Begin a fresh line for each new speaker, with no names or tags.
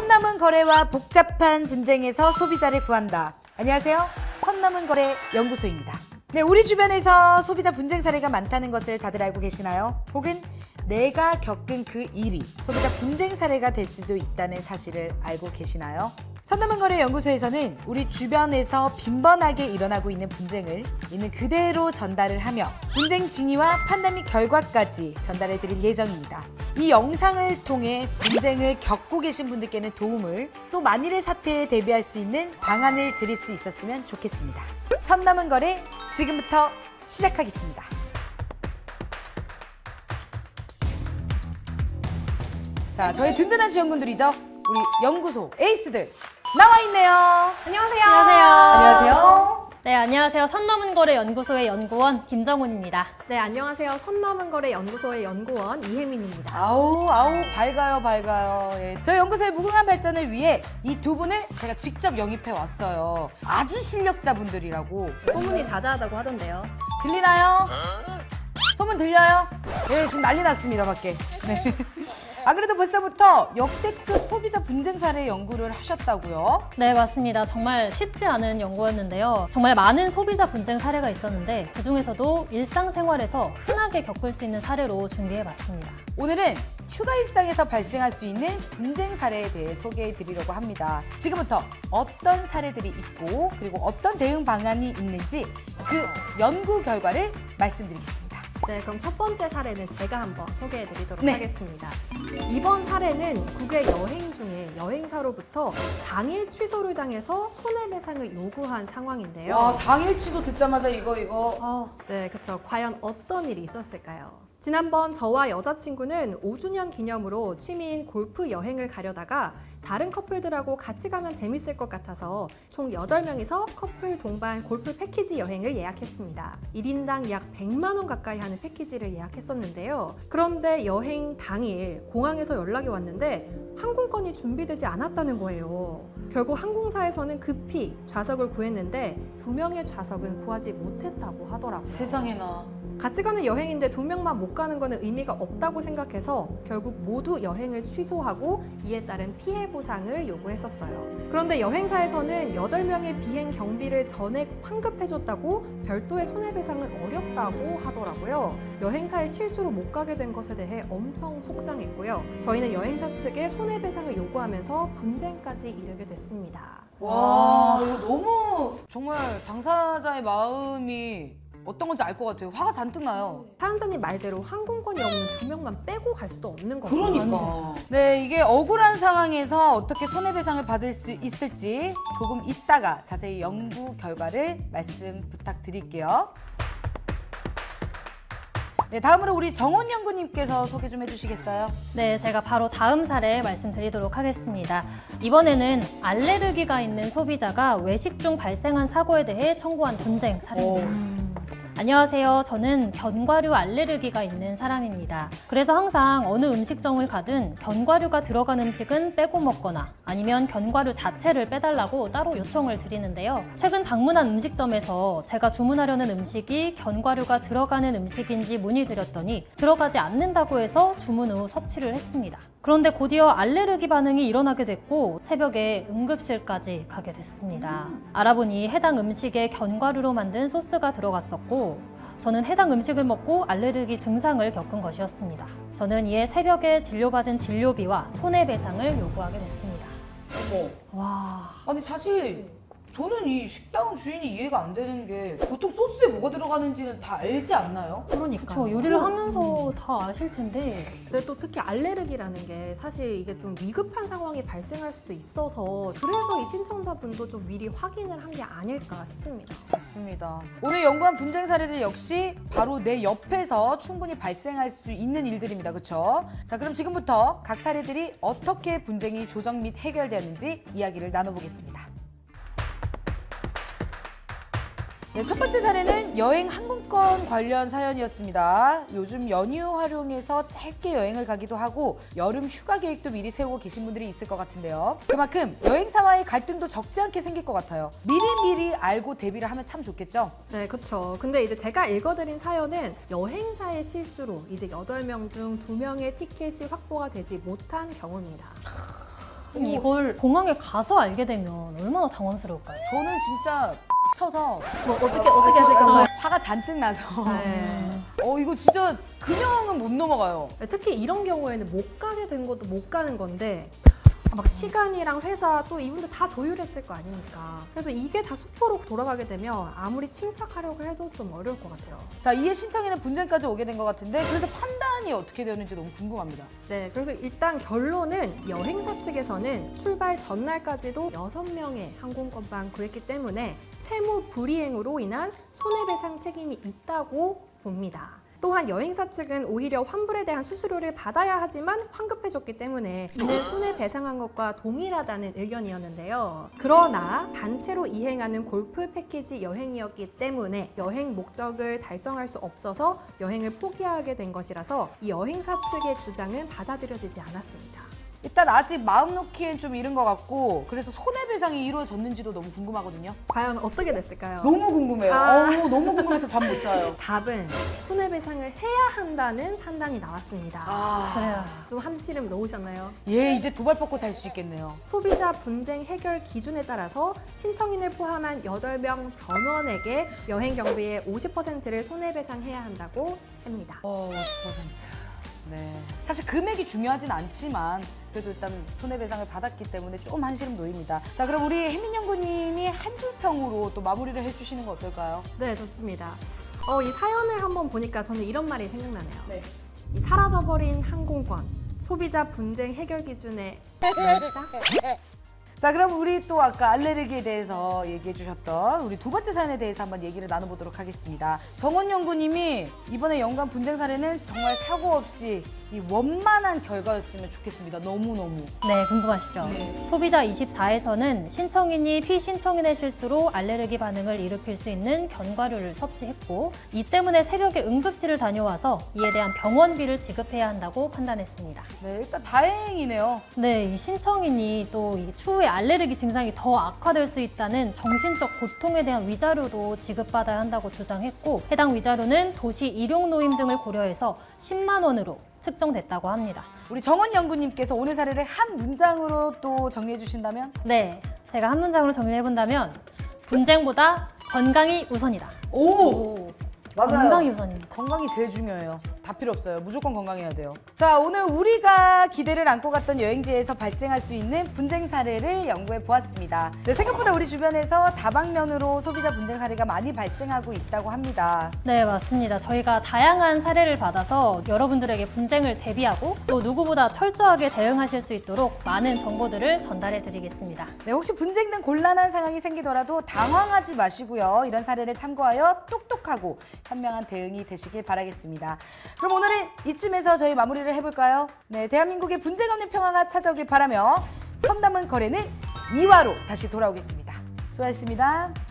선남은 거래와 복잡한 분쟁에서 소비자를 구한다. 안녕하세요. 선남은 거래 연구소입니다. 네, 우리 주변에서 소비자 분쟁 사례가 많다는 것을 다들 알고 계시나요? 혹은 내가 겪은 그 일이 소비자 분쟁 사례가 될 수도 있다는 사실을 알고 계시나요? 선남은 거래 연구소에서는 우리 주변에서 빈번하게 일어나고 있는 분쟁을 있는 그대로 전달을 하며 분쟁 진위와 판단 및 결과까지 전달해 드릴 예정입니다. 이 영상을 통해 분쟁을 겪고 계신 분들께는 도움을 또 만일의 사태에 대비할 수 있는 방안을 드릴 수 있었으면 좋겠습니다. 선남은 거래 지금부터 시작하겠습니다. 자, 저희 든든한 지원군들이죠. 우리 연구소 에이스들 나와 있네요. 안녕하세요.
안녕하세요.
안녕하세요.
네, 안녕하세요. 선넘은 거래 연구소의 연구원 김정훈입니다.
네, 안녕하세요. 선남은 거래 연구소의 연구원 이혜민입니다.
아우 아우 밝아요 밝아요. 예. 저희 연구소의 무궁한 발전을 위해 이 두 분을 제가 직접 영입해 왔어요. 아주 실력자분들이라고.
소문이 자자하다고 하던데요.
들리나요? 소문 들려요? 예, 지금 난리 났습니다, 밖에. 네. 아, 그래도 벌써부터 역대급 소비자 분쟁 사례 연구를 하셨다고요?
네, 맞습니다. 정말 쉽지 않은 연구였는데요. 정말 많은 소비자 분쟁 사례가 있었는데 그 중에서도 일상생활에서 흔하게 겪을 수 있는 사례로 준비해봤습니다.
오늘은 휴가 일상에서 발생할 수 있는 분쟁 사례에 대해 소개해 드리려고 합니다. 지금부터 어떤 사례들이 있고 그리고 어떤 대응 방안이 있는지 그 연구 결과를 말씀드리겠습니다.
네, 그럼 첫 번째 사례는 제가 한번 소개해 드리도록
네.
하겠습니다. 이번 사례는 국외 여행 중에 여행사로부터 당일 취소를 당해서 손해배상을 요구한 상황인데요.
와, 당일 취소 듣자마자 이거 이거
아,
네, 그렇죠. 과연 어떤 일이 있었을까요? 지난번 저와 여자친구는 5주년 기념으로 취미인 골프 여행을 가려다가 다른 커플들하고 같이 가면 재밌을 것 같아서 총 8명이서 커플 동반 골프 패키지 여행을 예약했습니다. 1인당 약 100만 원 가까이 하는 패키지를 예약했었는데요. 그런데 여행 당일 공항에서 연락이 왔는데 항공권이 준비되지 않았다는 거예요. 결국 항공사에서는 급히 좌석을 구했는데 두 명의 좌석은 구하지 못했다고 하더라고요.
세상에나.
같이 가는 여행인데 두 명만 못 가는 거는 의미가 없다고 생각해서 결국 모두 여행을 취소하고 이에 따른 피해 보상을 요구했었어요. 그런데 여행사에서는 8명의 비행 경비를 전액 환급해줬다고 별도의 손해배상은 어렵다고 하더라고요. 여행사의 실수로 못 가게 된 것에 대해 엄청 속상했고요. 저희는 여행사 측에 손해배상을 요구하면서 분쟁까지 이르게 됐습니다.
와, 이거 너무 정말 당사자의 마음이 어떤 건지 알 것 같아요. 화가 잔뜩 나요.
사연자님 말대로 항공권이 없는 두 명만 빼고 갈 수도 없는 거거든요.
그러니까. 네, 이게 억울한 상황에서 어떻게 손해배상을 받을 수 있을지 조금 이따가 자세히 연구 결과를 말씀 부탁드릴게요. 네, 다음으로 우리 정원 연구님께서 소개 좀 해주시겠어요?
네, 제가 바로 다음 사례 말씀드리도록 하겠습니다. 이번에는 알레르기가 있는 소비자가 외식 중 발생한 사고에 대해 청구한 분쟁 사례입니다. 안녕하세요. 저는 견과류 알레르기가 있는 사람입니다. 그래서 항상 어느 음식점을 가든 견과류가 들어간 음식은 빼고 먹거나 아니면 견과류 자체를 빼달라고 따로 요청을 드리는데요. 최근 방문한 음식점에서 제가 주문하려는 음식이 견과류가 들어가는 음식인지 문의드렸더니 들어가지 않는다고 해서 주문 후 섭취를 했습니다. 그런데 곧이어 알레르기 반응이 일어나게 됐고 새벽에 응급실까지 가게 됐습니다. 알아보니 해당 음식에 견과류로 만든 소스가 들어갔었고 저는 해당 음식을 먹고 알레르기 증상을 겪은 것이었습니다. 저는 이에 새벽에 진료받은 진료비와 손해배상을 요구하게 됐습니다.
어머.
와.
아니, 사실 저는 이 식당 주인이 이해가 안 되는 게 보통 소스에 뭐가 들어가는지는 다 알지 않나요?
그러니까.
그렇죠. 요리를 하면서 다 아실 텐데
근데 또 특히 알레르기라는 게 사실 이게 좀 위급한 상황이 발생할 수도 있어서 그래서 이 신청자분도 좀 미리 확인을 한 게 아닐까 싶습니다.
맞습니다. 오늘 연구한 분쟁 사례들 역시 바로 내 옆에서 충분히 발생할 수 있는 일들입니다. 그렇죠? 자, 그럼 지금부터 각 사례들이 어떻게 분쟁이 조정 및 해결되었는지 이야기를 나눠보겠습니다. 네, 첫 번째 사례는 여행 항공권 관련 사연이었습니다. 요즘 연휴 활용해서 짧게 여행을 가기도 하고 여름 휴가 계획도 미리 세우고 계신 분들이 있을 것 같은데요. 그만큼 여행사와의 갈등도 적지 않게 생길 것 같아요. 미리미리 알고 대비를 하면 참 좋겠죠?
네, 그렇죠. 근데 이제 제가 읽어드린 사연은 여행사의 실수로 이제 8명 중 2명의 티켓이 확보가 되지 못한 경우입니다.
이걸 공항에 가서 알게 되면 얼마나 당황스러울까요?
저는 진짜 쳐서
뭐 어떻게 어떻게 하실 건가요?
화가 잔뜩 나서
네.
어 이거 진짜 그냥은 못 넘어가요.
특히 이런 경우에는 못 가게 된 것도 못 가는 건데 막 시간이랑 회사 또 이분들 다 조율했을 거 아닙니까? 그래서 이게 다 수포로 돌아가게 되면 아무리 침착하려고 해도 좀 어려울 것 같아요.
자 이해 신청에는 분쟁까지 오게 된 것 같은데 그래서 판단이 어떻게 되는지 너무 궁금합니다.
네, 그래서 일단 결론은 여행사 측에서는 출발 전날까지도 6명의 항공권만 구했기 때문에 채무 불이행으로 인한 손해배상 책임이 있다고 봅니다. 또한 여행사 측은 오히려 환불에 대한 수수료를 받아야 하지만 환급해줬기 때문에 이는 손해배상한 것과 동일하다는 의견이었는데요. 그러나 단체로 이행하는 골프 패키지 여행이었기 때문에 여행 목적을 달성할 수 없어서 여행을 포기하게 된 것이라서 이 여행사 측의 주장은 받아들여지지 않았습니다.
일단 아직 마음 놓기엔 좀 이른 것 같고 그래서 손해배상이 이루어졌는지도 너무 궁금하거든요.
과연 어떻게 됐을까요?
너무 궁금해요.
아.
어우, 너무 궁금해서 잠 못 자요.
답은 손해배상을 해야 한다는 판단이 나왔습니다.
아,
그래요.
좀 한시름 놓으셨나요?
얘 이제 도발 뻗고 잘 수 있겠네요.
소비자 분쟁 해결 기준에 따라서 신청인을 포함한 8명 전원에게 여행 경비의 50%를 손해배상해야 한다고 합니다.
어, 50%. 네. 사실 금액이 중요하진 않지만 그래도 일단 손해배상을 받았기 때문에 좀 한시름 놓입니다. 자, 그럼 우리 혜민 연구님이 한 줄 평으로 또 마무리를 해주시는 거 어떨까요?
네, 좋습니다. 어, 이 사연을 한번 보니까 저는 이런 말이 생각나네요.
네.
이 사라져버린 항공권, 소비자 분쟁 해결 기준에
자, 그럼 우리 또 아까 알레르기에 대해서 얘기해 주셨던 우리 두 번째 사연에 대해서 한번 얘기를 나눠보도록 하겠습니다. 정원 연구님이 이번에 연관 분쟁 사례는 정말 사고 없이 이 원만한 결과였으면 좋겠습니다. 너무너무.
네, 궁금하시죠?
네.
소비자 24에서는 신청인이 피신청인의 실수로 알레르기 반응을 일으킬 수 있는 견과류를 섭취했고 이 때문에 새벽에 응급실을 다녀와서 이에 대한 병원비를 지급해야 한다고 판단했습니다.
네, 일단 다행이네요.
네, 이 신청인이 또 이 추후에 알레르기 증상이 더 악화될 수 있다는 정신적 고통에 대한 위자료도 지급받아야 한다고 주장했고 해당 위자료는 도시 일용 노임 등을 고려해서 10만 원으로 측정됐다고 합니다.
우리 정원 연구님께서 오늘 사례를 한 문장으로 또 정리해 주신다면?
네, 제가 한 문장으로 정리해 본다면 분쟁보다 건강이 우선이다.
오!
건강이 우선입니다.
건강이 제일 중요해요. 다 필요 없어요. 무조건 건강해야 돼요. 자, 오늘 우리가 기대를 안고 갔던 여행지에서 발생할 수 있는 분쟁 사례를 연구해 보았습니다. 네, 생각보다 우리 주변에서 다방면으로 소비자 분쟁 사례가 많이 발생하고 있다고 합니다.
네, 맞습니다. 저희가 다양한 사례를 받아서 여러분들에게 분쟁을 대비하고 또 누구보다 철저하게 대응하실 수 있도록 많은 정보들을 전달해 드리겠습니다.
네, 혹시 분쟁 등 곤란한 상황이 생기더라도 당황하지 마시고요. 이런 사례를 참고하여 똑똑하고 현명한 대응이 되시길 바라겠습니다. 그럼 오늘은 이쯤에서 저희 마무리를 해볼까요? 네, 대한민국의 분쟁 없는 평화가 찾아오길 바라며 선담은 거래는 이화로 다시 돌아오겠습니다. 수고하셨습니다.